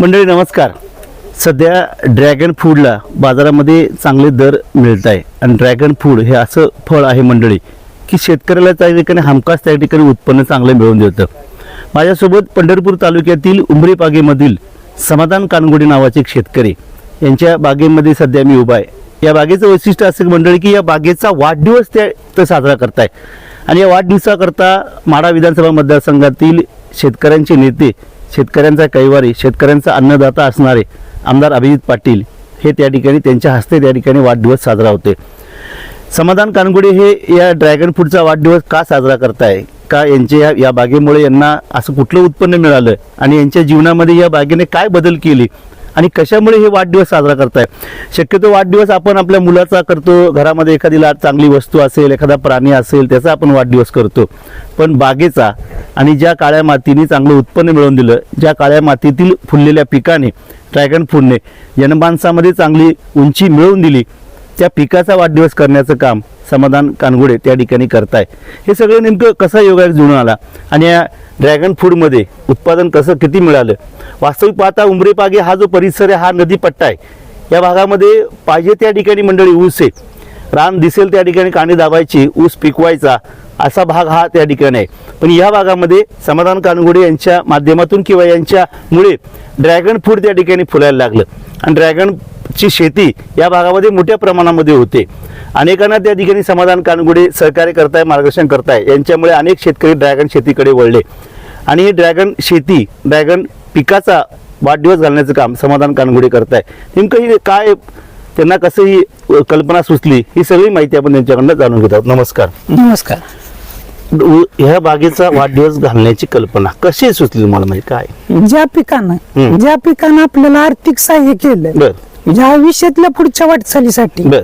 मंडळी नमस्कार. सध्या ड्रॅगन फूडला बाजारामध्ये चांगले दर मिळत आहे. आणि ड्रॅगन फूड हे असं फळ आहे मंडळी की शेतकऱ्याला त्या ठिकाणी हमखास त्या ठिकाणी उत्पन्न चांगलं मिळवून देतं. माझ्यासोबत पंढरपूर तालुक्यातील उंबरी समाधान कानगोडी नावाचे एक शेतकरी यांच्या बागेमध्ये सध्या मी उभा आहे. या बागेचं वैशिष्ट्य असं मंडळी की या बागेचा वाढदिवस त्या तर साजरा करताय. आणि या वाढदिवसाकरता माडा विधानसभा मतदारसंघातील शेतकऱ्यांचे नेते शेतकऱ्यांचा कैवारी शेतकऱ्यांचा अन्नदाता असणारे आमदार अभिजित पाटील हे त्या ठिकाणी त्यांच्या हस्ते त्या ठिकाणी वाढदिवस साजरा होते. समाधान कानगुडे हे या ड्रॅगन फ्रूटचा वाढदिवस का साजरा करताय? का यांच्या या या बागेमुळे यांना असं कुठलं उत्पन्न मिळालं? आणि यांच्या जीवनामध्ये या बागेने काय बदल केले? आणि कशामुळे हे वाढदिवस साजरा करताय? शक्यतो वाढदिवस आपण आपल्या मुलाचा करतो घरामध्ये एखादी ला चांगली वस्तू असेल एखादा प्राणी असेल त्याचा आपण वाढदिवस करतो. पण बागेचा आणि ज्या काळ्या मातीने चांगलं उत्पन्न मिळवून दिलं ज्या काळ्या मातीतील फुललेल्या पिकाने ड्रॅगन फूडने जनमानसामध्ये चांगली उंची मिळवून दिली त्या पिकाचा वाढदिवस करण्याचं काम समाधान कानगुडे त्या ठिकाणी करताय. हे सगळं नेमकं कसा योगायोग जुळून आला? आणि या ड्रॅगन फूडमध्ये उत्पादन कसं किती मिळालं? वास्तविक पाहता उमरेपागे हा जो परिसर आहे हा नदीपट्टा आहे. या भागामध्ये पाहिजे त्या ठिकाणी मंडळी ऊस आहे. रान दिसेल त्या ठिकाणी कांडी दाबायची ऊस पिकवायचा असा भाग हा त्या ठिकाणी आहे. पण या भागामध्ये समाधान कानगुडे यांच्या माध्यमातून किंवा यांच्यामुळे ड्रॅगन फ्रूट त्या ठिकाणी फुलायला लागलं. आणि ड्रॅगन ड्रॅगनची शेती या भागामध्ये मोठ्या प्रमाणामध्ये होते. अनेकांना त्या ठिकाणी समाधान कानगुडे सहकार्य करताय मार्गदर्शन करताय. यांच्यामुळे अनेक शेतकरी ड्रॅगन शेतीकडे वळले. आणि ही ड्रॅगन शेती ड्रॅगन पिकाचा वाढदिवस घालण्याचं काम समाधान कानगुडे करताय. नेमकं ही काय त्यांना कसं ही कल्पना सुचली ही सगळी माहिती आपण त्यांच्याकडनं जाणून घेत आहोत. नमस्कार. नमस्कार. ह्या बागेचा वाढदिवस घालण्याची कल्पना कशी सुचली तुम्हाला? म्हणजे काय? ज्या पिकानं. ज्या पिकानं आपल्याला आर्थिक सहाय्य केलं ज्या आयुष्यातल्या पुढच्या वाटचालीसाठी बर.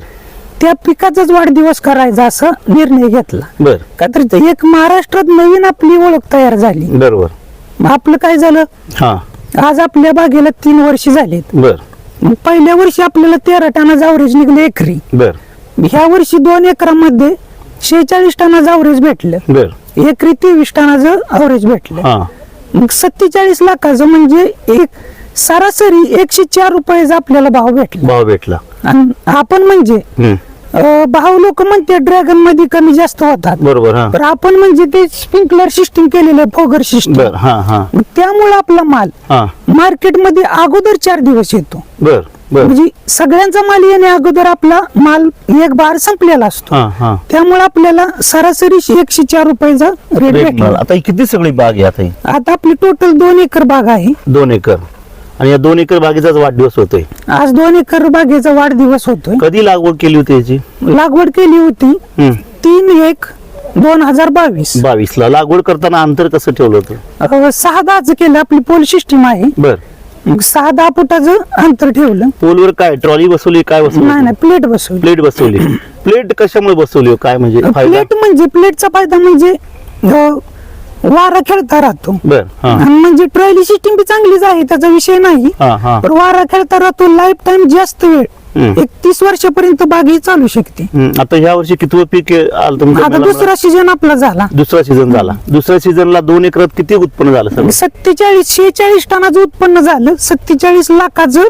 त्या पिकाचाच वाढदिवस करायचा असा निर्णय घेतला. बर. का तर एक महाराष्ट्रात नवीन आपली ओळख तयार झाली. बरोबर. मग आपलं काय झालं? हा. आज आपल्या बागेला तीन वर्ष झालीत. बर. मग पहिल्या वर्षी आपल्याला तेरा टनाचं अवरेज निघलं एकरी. बर. ह्या वर्षी दोन एकरामध्ये शेहेचाळीस टनाचं अवरेज भेटलं. बर. एकरी तेवीस टनाचं अवरेज भेटलं. हा. मग सत्तेचाळीस लाखाचं म्हणजे एक सरासरी एकशे चार रुपयाचा आपल्याला भाव भेटला. भाव भेटला. आणि आपण म्हणजे. अं, भाव लोक म्हणते ड्रॅगनमध्ये कमी जास्त होतात. बरोबर हा. तर आपण म्हणजे ते स्प्रिंकलर सिस्टीम केलेलं आहे फोगर बर सिस्टीम हा. हा त्यामुळे आपला माल हा. मार्केटमध्ये अगोदर चार दिवस येतो. बर बर. म्हणजे सगळ्यांचा माल येण्या अगोदर आपला माल एक बार संपलेला असतो. हा हा. त्यामुळे आपल्याला सरासरी एकशे चार रुपयाचा रेट भेटला. आता ही किती सगळी बाग आहे आता ही? आता आपली टोटल दोन एकर बाग आहे. दोन एकर. आणि या दोन एकर बागेचाच वाढदिवस होतोय. आज दोन एकर बागेचा वाढदिवस होतोय. कधी लागवड केली होती याची? लागवड केली होती हम्म. तीन एक दोन हजार बावीस. बावीस ला लागवड करताना अंतर कसं ठेवलं होतं? अं, सहा दहाच केलं आपली पोल सिस्टीम आहे. बर. मग सहा दहा फुटाचं अंतर ठेवलं. पोलवर काय ट्रॉली बसवली काय नाही बसवली नाही प्लेट बसवली. प्लेट बसवली. प्लेट कशामुळे बसवली हो? काय म्हणजे फायदा? प्लेट म्हणजे प्लेटचा फायदा म्हणजे अं, वारा खेळता राहतो बर हा. आणि म्हणजे ट्रॉली सिस्टीम बी चांगलीच आहे त्याचा विषय नाही. हा हा. पण वारा खेळता राहतो लाईफ टाइम जास्त वेळ हम्म. एक तीस वर्षापर्यंत बाग ही चालू शकते. हम्म. आता ह्या वर्षी कितवं पीक आलं तुमच्या आता? दुसरा सीझन आपला झाला. दुसरा सीझन झाला. दुसऱ्या सीझनला दोन एकरात किती उत्पन्न झालं सगळं? सत्तेचाळीस शेहेचाळीस टनाचं उत्पन्न झालं. सत्तेचाळीस लाखाचं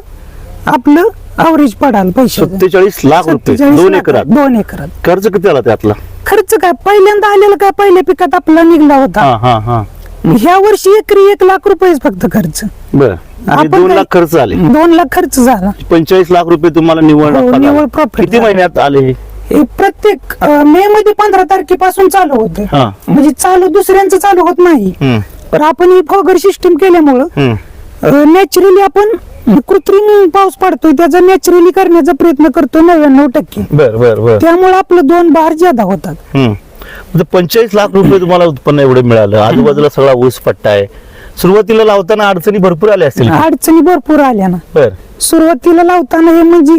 आपलं अवरेज पडाल पैसे सत्तेचाळीस लाख रुपये. दोन एकरात. दोन एकरात. खर्च किती आला त्यातला? खर्च काय? पहिल्यांदा आलेला काय? पहिल्या पिकात आपला निघला होता. हा हा हा. ह्या वर्षी एकरी एक लाख रुपये फक्त खर्च. बर. आणि आपण दोन काय- लाख खर्च आले. दोन लाख खर्च झाला. पंचेचाळीस लाख रुपये तुम्हाला निवड हो, नफा निव्वळ झाला. profit किती झाला. महिन्यात आले हे? हे प्रत्येक मे मध्ये पंधरा तारखेपासून चालू होतं. हा. म्हणजे चालू दुसऱ्यांचं चालू होत नाही. हम्म, तर आपण ही फोगर सिस्टीम केल्यामुळं हम्म. नॅचरली आपण कृत्रिम पाऊस पडतोय त्याचा नॅचरली करण्याचा प्रयत्न करतो नव्याण्णव टक्के. बर बर बर. त्यामुळे आपलं दोन बार ज्यादा होतात. हम्म. म्हणजे पंचेचाळीस लाख रुपये तुम्हाला उत्पन्न एवढं मिळालं. आजूबाजूला सगळा ऊस पट्टा आहे. सुरुवातीला लावताना अडचणी भरपूर आल्या असतील अडचणी भरपूर आल्या ना. बर. सुरुवातीला लावताना हे म्हणजे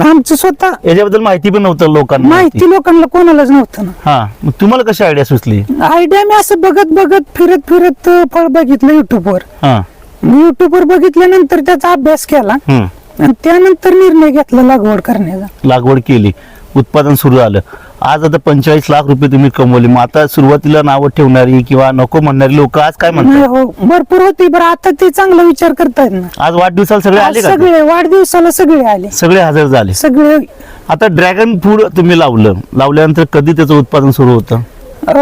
आमचं स्वतः याच्याबद्दल माहिती पण नव्हतं लोकांना. माहिती लोकांना कोणालाच नव्हतं ना. हा. मग तुम्हाला कशी आयडिया सुचली? आयडिया मी असं बघत बघत फिरत फिरत अं, फळ बघितलं युट्यूबवर हा. युट्यूबवर बघितल्यानंतर त्याचा अभ्यास केला. हम्म. आणि त्यानंतर निर्णय घेतला लागवड करण्याचा. लागवड केली. उत्पादन सुरू झालं. आज आता पंचेचाळीस लाख रुपये तुम्ही कमवले. मग आता सुरुवातीला नावं ठेवणारी किंवा नको म्हणणारी लोक आज काय नाही म्हणतात हो भरपूर होती बरं आता ते चांगला विचार करतायत ना. आज वाढदिवसाला सगळे आले आज का? सगळे वाढदिवसाला सगळे आले. सगळे हजर झाले. सगळे. आता ड्रॅगन फ्रूट तुम्ही लावलं. लावल्यानंतर कधी त्याचं उत्पादन सुरू होतं?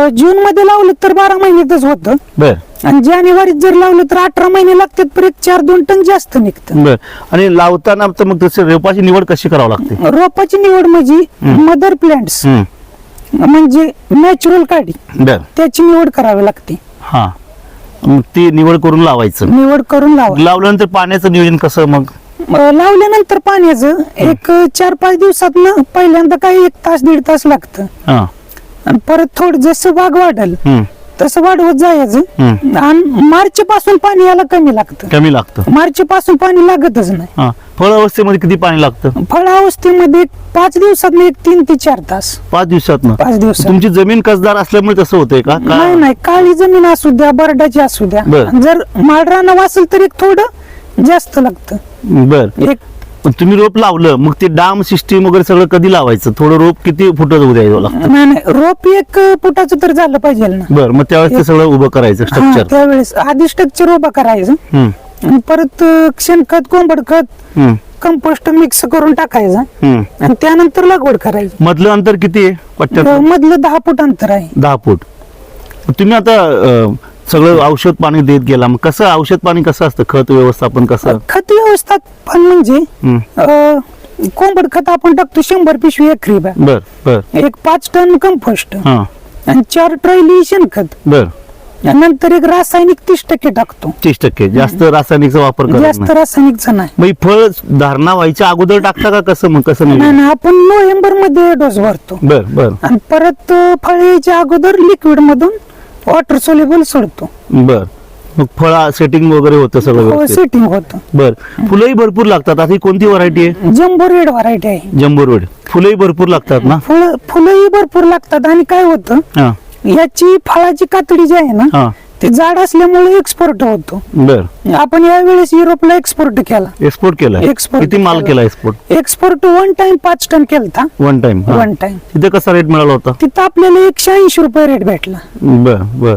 जून मध्ये लावलं तर बारा महिन्यातच होतं. बर. आणि जानेवारीत जर लावलं तर अठरा महिने लागतात पर एक चार दोन टन जास्त निघतं बर. आणि लावताना तर मग तसं रोपाची निवड कशी करावी लागते? रोपाची निवड म्हणजे मदर प्लांट्स हम्म. म्हणजे नॅचरल काढी बर. त्याची निवड करावी लागते. हा. मग ती निवड करून लावायचं. निवड करून लावा. लावल्यानंतर पाण्याचं नियोजन कसं मग? अं, लावल्यानंतर पाण्याचं एक चार पाच दिवसात पहिल्यांदा काही एक तास दीड तास लागतं. हा. आणि परत थोडं जसं बाग वाढल हम्म. तसं वाढवत जायचं. आणि मार्च पासून पाणी याला कमी लागतं. कमी लागतं. मार्च पासून पाणी लागतच नाही. हा. फळ अवस्थेमध्ये किती पाणी लागतं? फळावस्थेमध्ये एक पाच दिवसात एक तीन ते चार तास. पाच दिवसात पाच दिवसात. तुमची जमीन कसदार असल्यामुळे तसं होतंय का? का- नाही नाही. काळी जमीन असू द्या बरडाची असू द्या. बर. जर माळरानं असेल तर एक थोडं जास्त लागतं. बर. एक पण तुम्ही रोप लावलं मग ते डाम सिस्टीम वगैरे सगळं कधी लावायचं? थोडं रोप किती फुटाचं द्यायला लागतं? नाही नाही रोप एक फुटाचं तर झालं पाहिजे ना. बर मग त्यावेळेस ते सगळं उभं करायचं हा, स्ट्रक्चर त्यावेळेस आधी स्ट्रक्चर उभा करायचं. हम्म. आणि परत अं, शेणखत कोंबड खत हम्म. कंपोस्ट मिक्स करून टाकायचं. हम्म. आणि त्यानंतर लागवड करायची. मधलं अंतर किती आहे? पट्ट्यात? मधलं दहा फूट अंतर आहे. दहा फूट. तुम्ही आता अं, सगळं औषध पाणी देत गेला. मग कसं औषध पाणी कसं असतं? खत व्यवस्थापन कसं? खत व्यवस्थापन म्हणजे. अं, कोंबड खत आपण टाकतो शंभर पिशवी एकरी बा. बर बर. एक पाच टन कंपोस्ट हा. आणि चार ट्रॉली शेणखत बर. नंतर एक रासायनिक तीस टक्के टाकतो. तीस टक्के. जास्त रासायनिकचा वापर करत जास्त नाही. रासायनिकचा नाही. मग ही फळ धारणा व्हायच्या अगोदर टाकता का कसं मग? कसं नाही नाही नाही, आपण नोव्हेंबरमध्ये डोस भरतो. बर बर. आणि परत अं, फळ यायच्या अगोदर लिक्विड मधून वॉटर सोल्युबल सोडतो. बर. मग फळा सेटिंग वगैरे होतं सगळं हो सेटिंग होतं. बर. फुलंही भरपूर लागतात. आता ही कोणती व्हरायटी आहे? जम्बो रेड व्हरायटी आहे. Jumbo road. फुलंही भरपूर लागतात ना? फुलं फुलंही भरपूर लागतात. आणि काय होतं? हा. याची फळाची कातडी जी आहे ना हा. ते जाड असल्यामुळे एक्सपोर्ट होतो. बर. आपण यावेळेस युरोपला एक्सपोर्ट केला. एक्सपोर्ट केला? Export किती माल केला. केला एक्सपोर्ट एक्सपोर्ट वन टाइम पाच टन केलता. वन टाइम वन टाइम तिथे कसा रेट मिळाला होता? तिथं आपल्याला एकशे ऐंशी रुपये रेट भेटला. बर बर.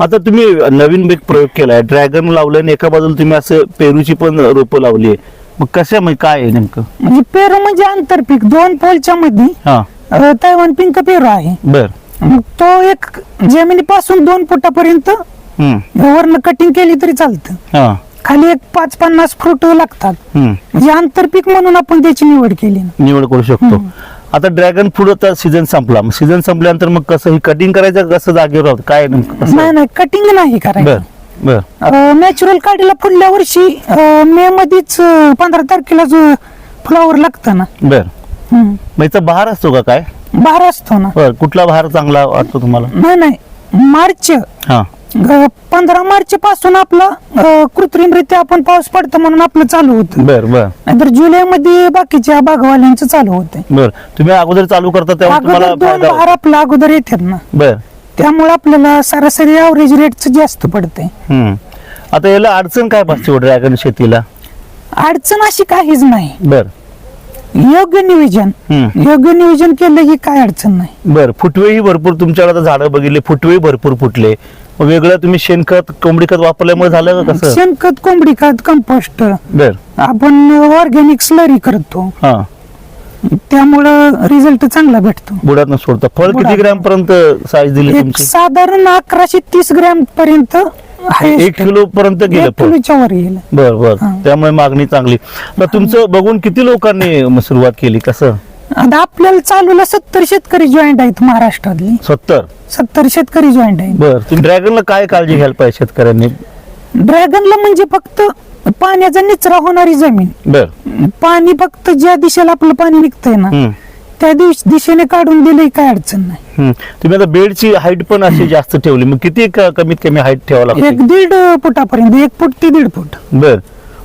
आता तुम्ही नवीन एक प्रयोग केलाय. ड्रॅगन लावलं आणि एका बाजूला तुम्ही असं पेरूची पण रोपं लावली मग कशा म्हणजे काय आहे नेमकं? म्हणजे पेरू म्हणजे आंतरपीक. दोन पोलच्या मध्ये हा. अं, तैवान पिंक पेरू आहे. बर. मग तो एक जमिनीपासून दोन फुटापर्यंत वरनं कटिंग केली तरी चालतं. हा. खाली एक पाच पन्नास फ्रूट लागतात. हम्म. म्हणजे आंतरपीक म्हणून आपण त्याची निवड केली ना. निवड करू शकतो. आता ड्रॅगन फ्रूट सीझन संपला. मग सीझन संपल्यानंतर मग कसं ही कटिंग करायचं कसं जागेवर राहत? काय नेमकं कसं नाही नाही कटिंग नाही बर करायचं बर नॅचरल काढीला पुढल्या वर्षी मे मध्येच पंधरा तारखेला जो फ्लॉवर लागतं ना. बर. हम्म. मग बहार असतो का काय? बहार असतो ना. बर कुठला बहार चांगला वाटतो तुम्हाला? नाही नाही. मार्च हा. पंधरा मार्च पासून आपला कृत्रिमरित्या आपण पाऊस पडतो म्हणून आपलं चालू होतं. बर बर. नाहीतर जुलै मध्ये बाकीच्या बागवाल्यांचं चालू होतं बर. तुम्ही अगोदर चालू करता तेव्हा तुम्हाला अगोदर दोन फायदा बहार आपला अगोदर येतात ना. बर. त्यामुळे आपल्याला सरासरी ऍव्हरेज रेटच जास्त पडते हम्म. आता याला अडचण काय भासते ड्रॅगन शेतीला? अडचण अशी काहीच नाही. बर. योग्य नियोजन. हम्म. योग्य नियोजन केलं की काय अडचण नाही. बर फुटवेही भरपूर तुमच्याकडे आता झाडं बघितले फुटवेही भरपूर फुटले. वेगळं तुम्ही शेणखत कोंबडी खत वापरल्यामुळे झालं का कसं? शेणखत कोंबडी खत कंपोस्ट. बर. आपण ऑर्गॅनिक स्लरी करतो. हा. त्यामुळं रिझल्ट चांगला भेटतो. बुडात सोडता. फळ किती. ग्रॅम पर्यंत साईज दिली एक तुमची? साधारण अकराशे तीस ग्रॅम पर्यंत एक किलो पर्यंत गेलं एक फळ. किलोच्या वर गेलं. बर बर. हा. त्यामुळे मागणी चांगली. तर तुमचं बघून किती लोकांनी म, सुरुवात केली? कसं? आता आपल्याला चालूला सत्तर शेतकरी जॉईंट आहेत महाराष्ट्रातली. सत्तर? सत्तर शेतकरी जॉईंट आहेत. बर तुम्ही ड्रॅगनला काय काळजी घ्यायला पाहिजे शेतकऱ्यांनी? ड्रॅगनला म्हणजे फक्त पाण्याचा निचरा होणारी जमीन. बर. पाणी फक्त ज्या दिशेला आपलं पाणी निघतंय ना हम्म. त्या दिवस दिशेने काढून दिलंय काय अडचण नाही. हम्म. तुम्ही आता बेडची हाईट पण अशी जास्त ठेवली. मग किती क- कमीत कमी हाईट ठेवावं लागते? एक दीड फुटापर्यंत एक फूट ते दीड फूट. बर.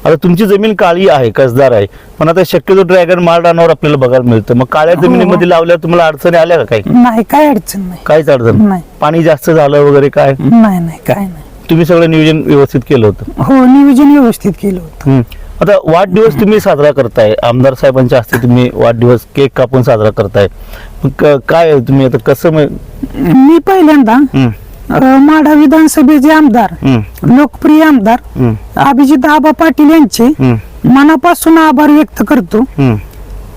आता तुमची जमीन काळी आहे कसदार आहे. पण आता शक्यतो ड्रॅगन माळ रानावर आपल्याला बघायला मिळतं. मग काळ्या हो. जमिनीमध्ये लावल्यावर तुम्हाला अडचणी आल्या का काही? नाही काय अडचण नाही. काहीच अडचण नाही. पाणी जास्त झालं वगैरे काय? नाही नाही काय नाही. तुम्ही सगळं नियोजन व्यवस्थित केलं होतं. हो नियोजन व्यवस्थित केलं होतं. हम्म. आता वाढदिवस तुम्ही साजरा करताय. आमदार साहेबांच्या हस्ते तुम्ही वाढदिवस केक कापून साजरा करताय. मग क- काय तुम्ही आता कसं मग- मी पहिल्यांदा हम्म, माढा विधानसभेचे आमदार लोकप्रिय आमदार अभिजित आबा पाटील यांचे मनापासून आभार व्यक्त करतो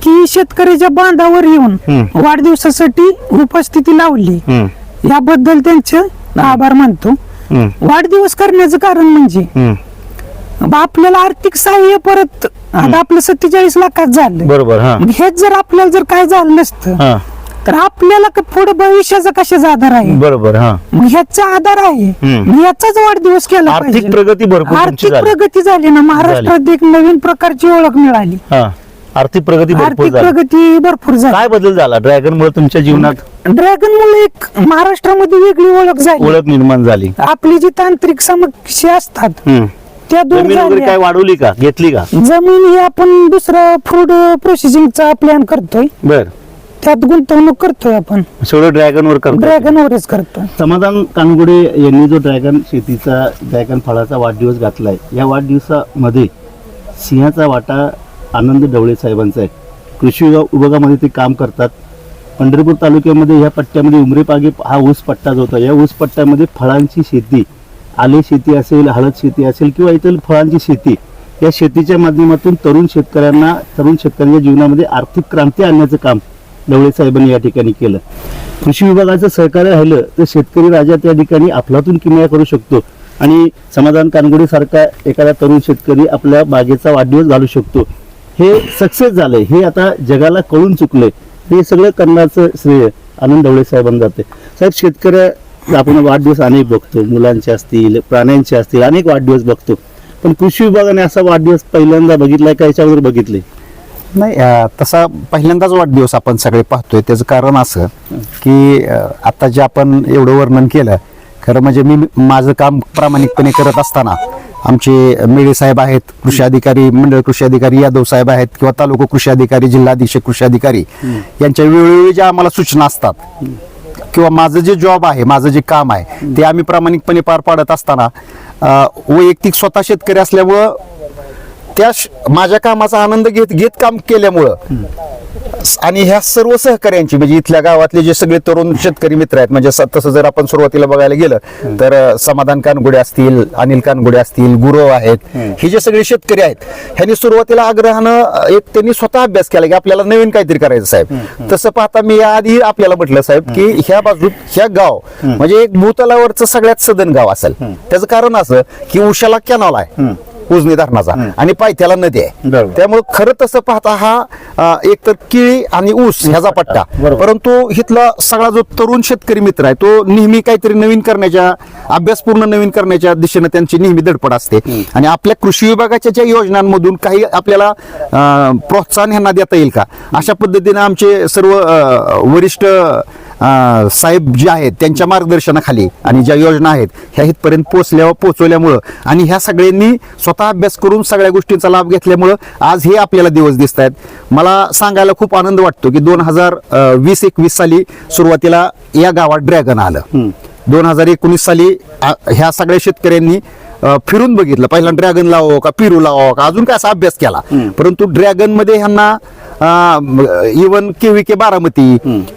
की शेतकऱ्याच्या बांधावर येऊन. वाढदिवसासाठी उपस्थिती लावली. याबद्दल त्यांचे आभार मानतो. वाढदिवस करण्याचं कारण म्हणजे आपल्याला आर्थिक सहाय्य परत आता आपलं सत्तेचाळीस लाखात झालं बरोबर हेच जर आपल्याला जर काय झालं नसतं तर आपल्याला क- पुढे भविष्याचा कशाचा आधार आहे? बरोबर हा. मग ह्याचा आधार आहे. हम्म. मग याचाच वाढदिवस केला आर्थिक पाहिजे. प्रगती भरपूर तुमची आर्थिक झाली. प्रगती झाली ना. महाराष्ट्रात एक नवीन प्रकारची ओळख मिळाली. हा. आर्थिक प्रगती भरपूर आर्थिक झाली. प्रगती भरपूर झाली. काय बदल झाला ड्रॅगन मुळे तुमच्या जीवनात? ड्रॅगन मुळे एक महाराष्ट्रामध्ये वेगळी ओळख झाली. ओळख निर्माण झाली. आपली जी तांत्रिक समस्या असतात हम्म. त्या दूर जमीन वगैरे काय झाल्या वाढवली का? घेतली का? जमीन ही आपण दुसरा फूड प्रोसेसिंगचा प्लॅन करतोय. बर. त्यात गुंतवणूक करतोय आपण. सगळं ड्रॅगन वर करतो ड्रॅगन वरच करतोय. समाधान कानगुडे यांनी जो ड्रॅगन शेतीचा ड्रॅगन फळाचा वाढदिवस घातलाय या वाढदिवसामध्ये सिंहाचा वाटा आनंद ढवळे साहेबांचा आहे. कृषी विभाग विभागामध्ये ते काम करतात. पंढरपूर तालुक्यामध्ये ह्या पट्ट्यामध्ये उमरेपागे हा ऊस पट्टा जो होता या ऊस पट्ट्यामध्ये फळांची शेती आले शेती असेल हळद शेती असेल किंवा इतर फळांची शेती या शेतीच्या माध्यमातून तरुण शेतकऱ्यांना तरुण शेतकऱ्यांच्या जीवनामध्ये आर्थिक क्रांती आणण्याचं काम ढवळे साहेबांनी या ठिकाणी केलं. कृषी विभागाचं सहकार्य राहिलं तर शेतकरी राजा त्या ठिकाणी आपलातून किमया करू शकतो आणि समाधान कानगुडे सारखा एखादा तरुण शेतकरी आपल्या बागेचा वाढदिवस घालू शकतो. हे सक्सेस झालंय. हे आता जगाला कळून चुकलंय. हे सगळं करण्याचं श्रेय आनंद ढवळे साहेबांना जाते साहेब शेतकऱ्या आपण वाढदिवस अनेक बघतो. मुलांचे असतील प्राण्यांचे असतील अनेक वाढदिवस बघतो. पण कृषी विभागाने असा वाढदिवस पहिल्यांदा बघितलाय का याच्यावर बघितले नाही तसा पहिल्यांदाच वाढदिवस आपण सगळे पाहतोय. त्याचं कारण असं की आता जे आपण एवढं वर्णन केलं खरं म्हणजे मी माझं काम प्रामाणिकपणे करत असताना आमचे मेळे साहेब आहेत कृषी अधिकारी मंडळ कृषी अधिकारी यादव साहेब आहेत किंवा तालुका कृषी अधिकारी जिल्हाधीक्षक कृषी अधिकारी यांच्या वेळोवेळी ज्या आम्हाला सूचना असतात किंवा माझं जे जॉब आहे माझं जे काम आहे ते आम्ही प्रामाणिकपणे पार पाडत असताना वैयक्तिक स्वतः शेतकरी असल्यामुळं त्या माझ्या कामाचा आनंद घेत घेत काम केल्यामुळं आणि ह्या सर्व सहकार्यांची म्हणजे इथल्या गावातले जे सगळे तरुण शेतकरी मित्र आहेत म्हणजे तसं जर आपण सुरुवातीला बघायला गेलं तर समाधान कानगुडे असतील अनिल कानगुडे असतील गुरव आहेत हे जे सगळे शेतकरी आहेत ह्यांनी सुरुवातीला आग्रहानं एक त्यांनी स्वतः अभ्यास केला की आपल्याला नवीन काहीतरी करायचं साहेब. तसं पाहता मी याआधी आपल्याला म्हटलं साहेब की ह्या बाजूत ह्या गाव म्हणजे एक भूतलावरचं सगळ्यात सदन गाव असेल. त्याचं कारण असं की उशाला कॅनॉल आहे. उजनी धरणाचा. आणि पायथ्याला नदी आहे. त्यामुळे खरं तसं पाहता हा अ, एकतर केळी आणि ऊस ह्याचा पट्टा. परंतु इथला सगळा जो तरुण शेतकरी मित्र आहे तो नेहमी काहीतरी नवीन करण्याच्या अभ्यास पूर्ण नवीन करण्याच्या दिशेने त्यांची नेहमी धडपड असते. आणि आपल्या कृषी विभागाच्या ज्या योजनांमधून काही आपल्याला प्रोत्साहन ह्यांना देता येईल का? अशा पद्धतीने आमचे सर्व वरिष्ठ साहेब जे आहेत त्यांच्या मार्गदर्शनाखाली आणि ज्या योजना आहेत ह्या इथपर्यंत पोहोचल्या पोहोचवल्यामुळं आणि ह्या सगळ्यांनी स्वतः अभ्यास करून सगळ्या गोष्टींचा लाभ घेतल्यामुळं आज हे आपल्याला दिवस दिसत आहेत मला सांगायला खूप आनंद वाटतो की दोन हजार वीस एकवीस साली सुरुवातीला या गावात ड्रॅगन आलं. दोन हजार एकोणीस साली ह्या सगळ्या शेतकऱ्यांनी फिरून बघितलं. पहिला ड्रॅगन लावावं का पिरू लावावं का अजून काय असा अभ्यास केला. परंतु ड्रॅगनमध्ये ह्यांना इवन केवी के बारामती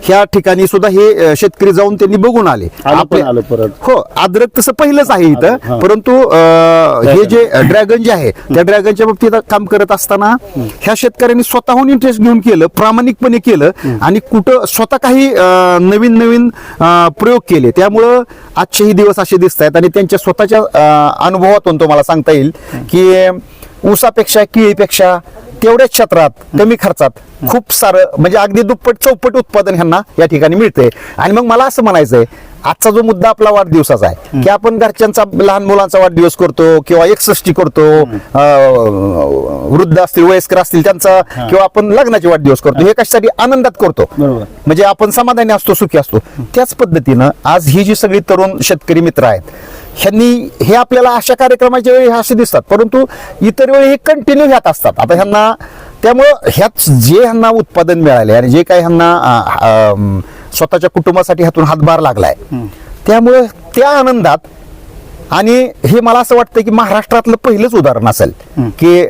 ह्या ठिकाणी सुद्धा हे शेतकरी जाऊन त्यांनी बघून आले. हो अद्रक तसं पहिलंच आहे. इथं. परंतु हे जे ड्रॅगन जे आहे त्या ड्रॅगनच्या बाबतीत काम करत असताना ह्या शेतकऱ्यांनी स्वतःहून इंटरेस्ट घेऊन केलं प्रामाणिकपणे केलं आणि कुठं स्वतः काही नवीन नवीन प्रयोग केले. त्यामुळं आजचेही दिवस असे दिसत आहेत आणि त्यांच्या स्वतःच्या अनुभवातून तुम्हाला सांगता येईल की ऊसापेक्षा केळीपेक्षा तेवढ्याच क्षेत्रात कमी खर्चात खूप सारं म्हणजे अगदी दुप्पट चौपट उत्पादन ह्यांना या ठिकाणी मिळते आणि मग मला असं म्हणायचंय आजचा जो मुद्दा आपला वाढदिवसाचा आहे की आपण घरच्यांचा लहान मुलांचा वाढदिवस करतो किंवा एकसष्टी करतो वृद्ध असतील वयस्कर असतील त्यांचा किंवा आपण लग्नाचे वाढदिवस करतो हे कशासाठी? आनंदात करतो. म्हणजे आपण समाधानी असतो सुखी असतो. त्याच पद्धतीनं आज ही जी सगळी तरुण शेतकरी मित्र आहेत ह्यांनी हे आपल्याला अशा कार्यक्रमाच्या वेळी असे दिसतात. परंतु इतर वेळी हे कंटिन्यू ह्यात असतात. आता ह्यांना त्यामुळं ह्याच जे ह्यांना उत्पादन मिळाले आणि जे काही ह्यांना स्वतःच्या कुटुंबासाठी ह्यातून हातभार लागलाय त्यामुळे त्या आनंदात आणि हे मला असं वाटतं की महाराष्ट्रातलं पहिलंच उदाहरण असेल की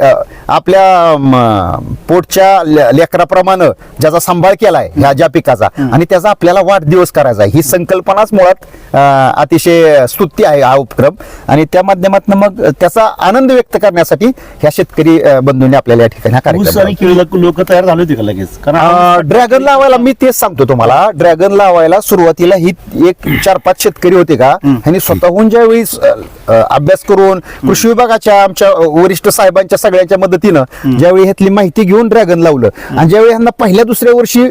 आपल्या पोटच्या लेकराप्रमाणे ज्याचा सांभाळ केलाय ह्या ज्या पिकाचा आणि त्याचा आपल्याला वाढदिवस करायचा आहे. ही संकल्पनाच मुळात अतिशय स्तुत्य आहे हा उपक्रम. आणि त्या माध्यमातून मग त्याचा आनंद व्यक्त करण्यासाठी ह्या शेतकरी बंधूंनी आपल्याला या ठिकाणी हा आणि लोक तयार झाले होते का लगेच? कारण ड्रॅगन लावायला मी तेच सांगतो तुम्हाला. ड्रॅगन लावायला सुरुवातीला ही एक चार पाच शेतकरी होते का ह्यांनी स्वतःहून ज्यावेळी अभ्यास करून कृषी विभागाच्या आमच्या वरिष्ठ साहेबांच्या सगळ्याच्या मदतीनं ज्यावेळी ह्यातली माहिती घेऊन ड्रॅगन लावलं आणि ज्यावेळी ह्यांना पहिल्या दुसऱ्या वर्षी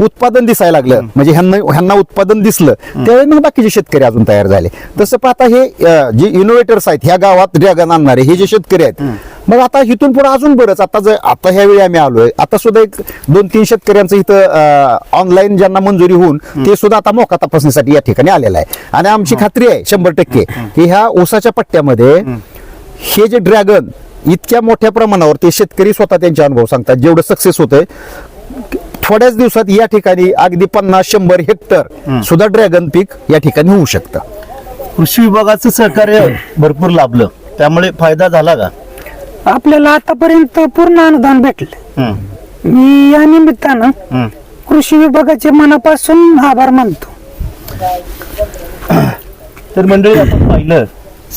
उत्पादन दिसायला लागलं. म्हणजे ह्यांना ह्यांना उत्पादन दिसलं. त्यावेळी मग बाकीचे शेतकरी अजून तयार झाले. तसं पाहता हे जे इनोव्हेटर्स आहेत ह्या गावात ड्रॅगन आणणारे हे जे शेतकरी आहेत मग आता इथून पुढे अजून बरंच. आता जर आता ह्या वेळी आम्ही आलोय. आता सुद्धा एक दोन तीन शेतकऱ्यांचं इथं ऑनलाईन ज्यांना मंजुरी होऊन ते सुद्धा आता मोका तपासणीसाठी या ठिकाणी आलेलं आहे. आणि आमची खात्री आहे शंभर टक्के की ह्या ऊसाच्या पट्ट्यामध्ये हे जे ड्रॅगन इतक्या मोठ्या प्रमाणावर ते शेतकरी स्वतः त्यांचे अनुभव सांगतात. जेवढं सक्सेस होतंय थोड्याच दिवसात या ठिकाणी अगदी पन्नास शंभर हेक्टर सुद्धा ड्रॅगन पीक या ठिकाणी होऊ शकतं. कृषी विभागाचं सहकार्य भरपूर लाभलं. त्यामुळे फायदा झाला का? आपल्याला आतापर्यंत पूर्ण अनुदान भेटलं. मी या निमित्तानं. कृषी विभागाचे मनापासून आभार मानतो. तर मंडळी आपण पाहिलं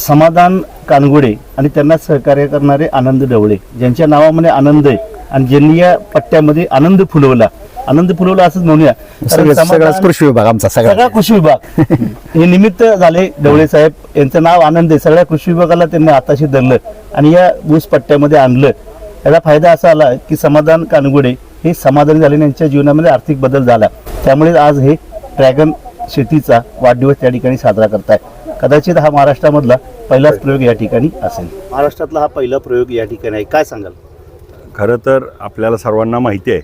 समाधान कानगुडे आणि त्यांना सहकार्य करणारे आनंद ढवळे ज्यांच्या नावामध्ये आनंद आहे. आणि ज्यांनी या पट्ट्यामध्ये आनंद फुलवला आनंद फुलवला असंच म्हणूया. सगळं कृषी विभाग आमचा सगळा. कृषी विभाग. हे निमित्त झाले ढवळे साहेब. यांचं नाव आनंद आहे. सगळ्या कृषी विभागाला त्यांनी हाताशी धरलं आणि या ऊस पट्ट्यामध्ये आणलं. याचा फायदा असा आला की समाधान कानगुडे हे समाधानी झाले आणि यांच्या जीवनामध्ये आर्थिक बदल झाला. त्यामुळे आज हे ड्रॅगन शेतीचा वाढदिवस त्या ठिकाणी साजरा करताय कदाचित हा महाराष्ट्रामधला पहिलाच प्रयोग या ठिकाणी असेल. महाराष्ट्रातला हा पहिला प्रयोग या ठिकाणी आहे. काय सांगाल? खरं तर आपल्याला सर्वांना माहिती आहे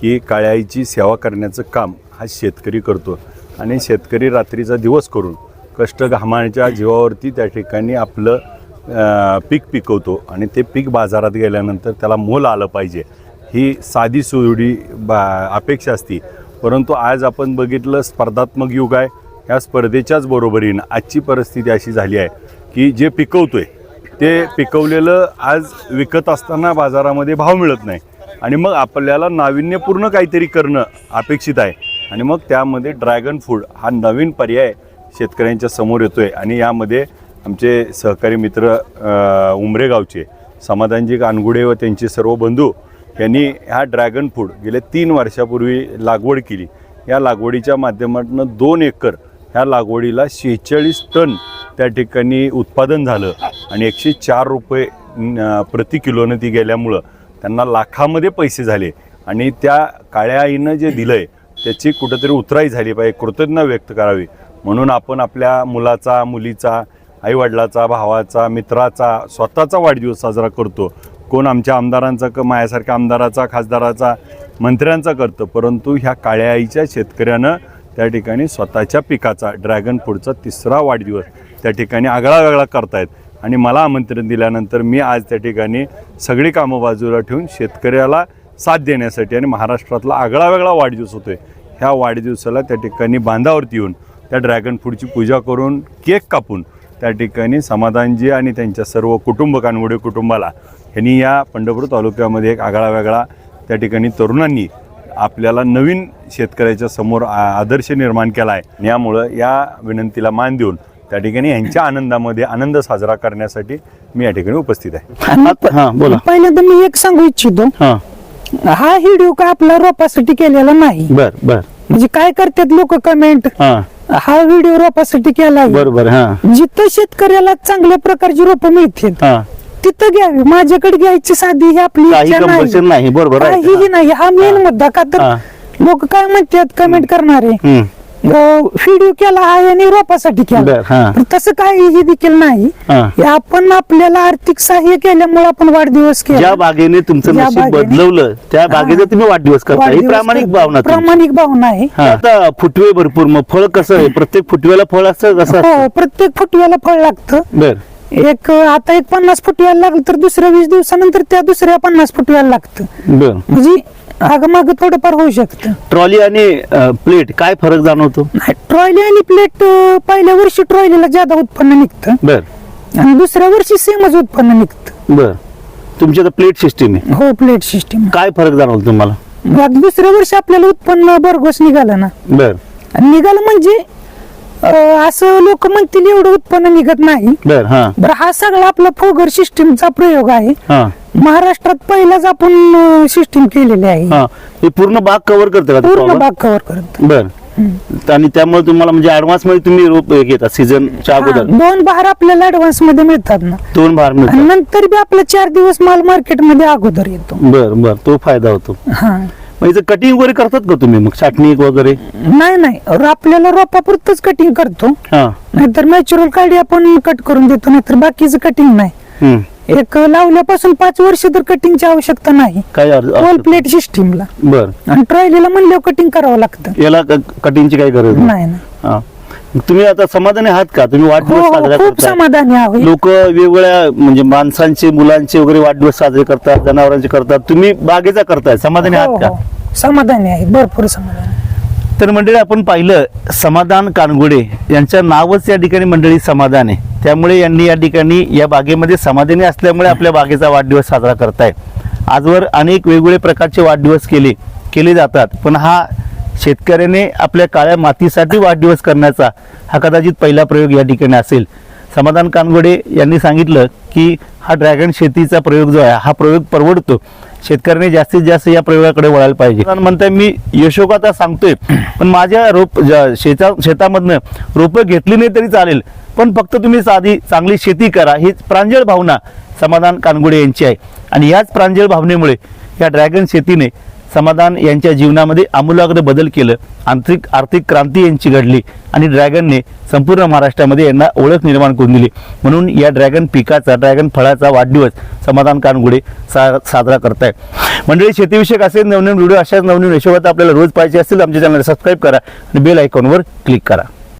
की काळ्याईची सेवा करण्याचं काम हा शेतकरी करतो. आणि शेतकरी रात्रीचा दिवस करून कष्ट घामाच्या जीवावरती त्या ठिकाणी आपलं पीक पिकवतो आणि ते पीक बाजारात गेल्यानंतर त्याला मोल आलं पाहिजे. ही साधी सुडी बा अपेक्षा असती. परंतु आज आपण बघितलं स्पर्धात्मक युग आहे. ह्या स्पर्धेच्याच बरोबरीनं आजची परिस्थिती अशी झाली आहे की जे पिकवतो आहे ते पिकवलेलं आज विकत असताना बाजारामध्ये भाव मिळत नाही. आणि मग आपल्याला नाविन्यपूर्ण काहीतरी करणं अपेक्षित आहे. आणि मग त्यामध्ये ड्रॅगन फूड हा नवीन पर्याय शेतकऱ्यांच्या समोर येतो आहे आणि यामध्ये आमचे सहकारी मित्र उमरे गावचे समाधानजी कानगुडे व त्यांचे सर्व बंधू यांनी ह्या ड्रॅगन फूड गेल्या तीन वर्षापूर्वी लागवड केली. या लागवडीच्या माध्यमातून दोन एकर ह्या लागवडीला शेहेचाळीस टन त्या ठिकाणी उत्पादन झालं आणि एकशे चार रुपये प्रति किलोनं ती गेल्यामुळं त्यांना लाखामध्ये पैसे झाले. आणि त्या काळ्या आईनं जे दिलं आहे त्याची कुठंतरी उतराई झाली पाहिजे कृतज्ञता व्यक्त करावी. म्हणून आपण आपल्या मुलाचा मुलीचा आईवडिलाचा भावाचा मित्राचा स्वतःचा वाढदिवस साजरा करतो. कोण आमच्या आमदारांचा क माझ्यासारख्या आमदाराचा खासदाराचा मंत्र्यांचा करतं परंतु ह्या काळ्या आईच्या शेतकऱ्यानं त्या ठिकाणी स्वतःच्या पिकाचा ड्रॅगन फ्रूटचा तिसरा वाढदिवस त्या ठिकाणी आगळा वेगळा करतायत. आणि मला आमंत्रण दिल्यानंतर मी आज त्या ठिकाणी सगळी कामं बाजूला ठेवून शेतकऱ्याला साथ देण्यासाठी आणि महाराष्ट्रातला आगळा वेगळा वाढदिवस होतो आहे ह्या वाढदिवसाला त्या ठिकाणी बांधावरती येऊन त्या ड्रॅगन फ्रूटची पूजा करून केक कापून त्या ठिकाणी समाधानजी आणि त्यांच्या सर्व कुटुंब कानवडे कुटुंबाला यांनी या पंढरपूर तालुक्यामध्ये एक आगळा वेगळा त्या ठिकाणी तरुणांनी आपल्याला नवीन शेतकऱ्याच्या समोर आदर्श निर्माण केला आहे यामुळं या विनंतीला मान देऊन त्या ठिकाणी यांच्या आनंदामध्ये आनंद साजरा करण्यासाठी मी या ठिकाणी उपस्थित आहे. हा बोला. पहिल्यांदा मी एक सांगू इच्छितो. हा. हा व्हिडिओ का आपला रोपासाठी केलेला नाही? बर बर. म्हणजे काय करतात लोक कमेंट हा. हा व्हिडिओ रोपासाठी केला आहे. बरोबर हा. जिथं शेतकऱ्याला चांगल्या प्रकारची रोपं मिळतील हा. तिथं घ्यावी. माझ्याकडे घ्यायची साधी ही आपली काही इच्छा कंपल्शन नाही. बरोबर आहे. काहीही नाही. हा मेन मुद्दा का? तर हा. लोक काय म्हणतात? कमेंट करणारे. हम्म. व्हिडिओ केला आहे आणि रोपासाठी बर, केला हा. पण तसं काहीही देखील नाही. हा. हे आपण आपल्याला आर्थिक सहाय्य केल्यामुळे आपण वाढदिवस केला. ज्या बागेने तुमचं ज्या नशीब बागेने- बदलवलं त्या बागेचा तुम्ही वाढदिवस करता. ही वाढदिवस प्रामाणिक. भावना तुमची. प्रामाणिक भावना आहे. हा. आता फुटवे भरपूर. मग फळ कसं आहे? प्रत्येक फुटव्याला फळ असतं कसं हो असतं. प्रत्येक फुटव्याला फळ लागतं. बर. एक आता एक पन्नास फुटव्याला लागलं तर दुसऱ्या वीस दिवसानंतर त्या दुसऱ्या पन्नास फुटव्याला लागतं. बर. म्हणजे अगं माग थोडंफार होऊ शकतं. ट्रॉली आणि प्लेट काय फरक जाणवतो? नाही, ट्रॉली आणि प्लेट अं, पहिल्या वर्षी ट्रॉलीला ज्यादा उत्पन्न निघतं. बर. आणि दुसऱ्या वर्षी सेमच उत्पन्न निघतं. बर. तुमच्या प्लेट सिस्टीम आहे. हो प्लेट सिस्टीम काय फरक जाणवतो तुम्हाला? दुसऱ्या वर्षी आपल्याला उत्पन्न भरघोस निघालं ना. बर. आणि निघालं म्हणजे अं, असं लोक म्हणतील एवढं उत्पन्न निघत नाही. बर हा. बरं हा सगळा आपला फोगर सिस्टीमचा प्रयोग आहे. हा. महाराष्ट्रात पहिलाच आपण सिस्टीम केलेली आहे. हा. हे पूर्ण बाग कव्हर करतं का पूर्ण? बाग कव्हर करत. बर. आणि त्यामुळे तुम्हाला म्हणजे ऍडव्हान्समध्ये तुम्ही रोप घेता सीझनच्या अगोदर? दोन बहार आपल्याला ऍडव्हान्समध्ये मिळतात ना. दोन भार आणि मिळतात नंतर बी आपला चार दिवस माल मार्केटमध्ये अगोदर येतो. बर बर. तो फायदा होतो. हा. म्हणजे कटिंग वगैरे करतात का तुम्ही? मग छाटणी वगैरे? नाही नाही. र- आपल्याला रोपापुरतच कटिंग करतो. हा. नाहीतर नॅचरल काडी आपण कट करून देतो नाहीतर बाकीचं कटिंग नाही. हम्म. एक लावल्यापासून पाच वर्ष तर कटिंगची आवश्यकता नाही. काय अर्ज- होल प्लेट सिस्टीमला बर. आणि ट्रॉलीला म्हणल्यावर कटिंग करावं लागतं. याला कटिंगची काही गरज नाही? नाही ना हा. तुम्ही आता समाधानी आहात का? तुम्ही हो वाढदिवस हो, साजरा खूप करताय. समाधानी लोक वेगवेगळ्या म्हणजे माणसांचे मुलांचे वगैरे वाढदिवस साजरे करतात जनावरांचे करतात. तुम्ही बागेचा करताय. समाधानी हो, आहात का? हो. समाधानी आहे. भरपूर समाधानी तर मंडळी आपण पाहिलं समाधान कानगुडे यांचं नावच या ठिकाणी मंडळी समाधान आहे. त्यामुळे यांनी या ठिकाणी या बागेमध्ये समाधानी असल्यामुळे आपल्या बागेचा वाढदिवस साजरा करताय आजवर अनेक वेगवेगळे प्रकारचे वाढदिवस केले केले जातात. पण हा शेतकऱ्याने आपल्या काळ्या मातीसाठी वाढदिवस करण्याचा हा कदाचित पहिला प्रयोग या ठिकाणी असेल. समाधान कानगोडे यांनी सांगितलं की हा ड्रॅगन शेतीचा प्रयोग जो आहे हा प्रयोग परवडतो. शेतकऱ्याने जास्तीत जास्त या प्रयोगाकडे वळायला पाहिजे. कारण म्हणताय मी यशोगाथा सांगतोय पण माझ्या रोप शेता शेतामधनं रोपं घेतली नाही तरी चालेल पण फक्त तुम्ही साधी चांगली शेती करा ही प्रांजळ भावना समाधान कानगुडे यांची आहे. आणि याच प्रांजळ भावनेमुळे या ड्रॅगन शेतीने समाधान यांच्या जीवनामध्ये आमूलाग्र बदल केलं. आंतरिक आर्थिक क्रांती यांची घडली आणि ड्रॅगनने संपूर्ण महाराष्ट्रामध्ये यांना ओळख निर्माण करून दिली. म्हणून या ड्रॅगन पिकाचा ड्रॅगन फळाचा वाढदिवस समाधान कानगुडे सा साजरा करताय. मंडळी शेतीविषयक असे नवनवीन व्हिडिओ अशाच नवनवीन हिशोबात आपल्याला रोज पाहिजे असतील आमच्या चॅनलला सबस्क्राईब करा आणि बेल आयकॉनवर क्लिक करा.